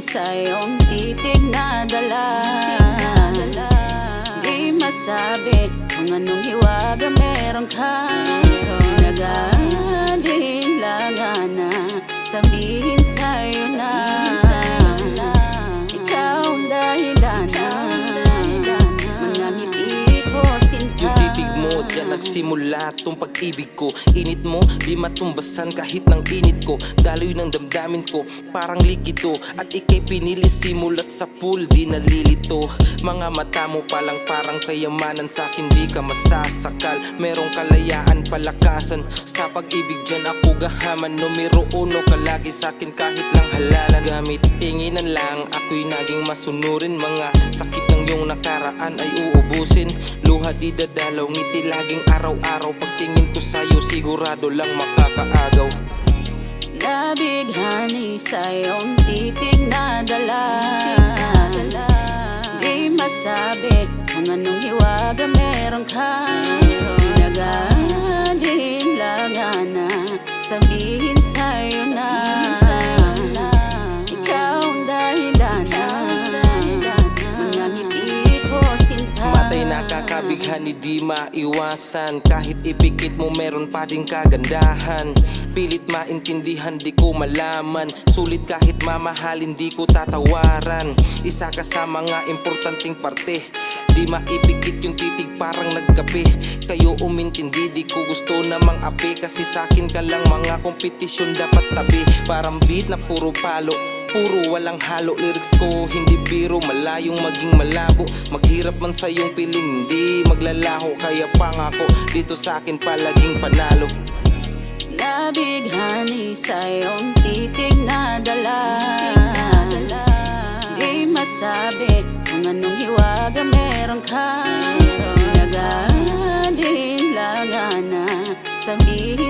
sa iyong titig na dala Di masabi kung anong hiwaga meron ka. Pinag-aalinlangan na Sabihin sa'yo na nagsimula tong pag-ibig ko. Init mo, di matumbasan kahit ng init ko. Daloy ng damdamin ko, parang likido. At ikay pinili simulat sa pool, di nalilito. Mga mata mo palang parang kayamanan sa akin di ka masasakal. Merong kalayaan, palakasan. Sa pag-ibig dyan ako gahaman. Numero uno ka lagi sa akin kahit lang halalan. Gamit tinginan lang, ako'y naging masunurin. Mga sakit ng iyong nakaraan ay uubusin. Luha di dadalaw, ngiti laging araw-araw. Pagtingin to sa'yo sigurado lang makakaagaw. Nabighani sa iyong titig na dala. Di masabi kung anong hiwaga meron ka. Pinag-aalinlangan nakakabighan ni di maiwasan. Kahit ipikit mo meron pa ding kagandahan. Pilit maintindihan di ko malaman. Sulit kahit mamahalin di ko tatawaran. Isa ka sa mga importanteng parte. Di maipikit yung titig parang nagkape. Kayo umintindi di ko gusto namang api Kasi sakin ka lang mga kompetisyon dapat tabi. Parang beat na puro palo Puro walang halo lyrics ko Hindi biro malayong maging malabo. Maghirap man sa iyong piling Hindi maglalaho Kaya pangako dito sa akin palaging panalo. Nabighani sa iyong titig na dala. Di masabi kung anong hiwaga meron ka. Pinag-aalinlangan na Sabihin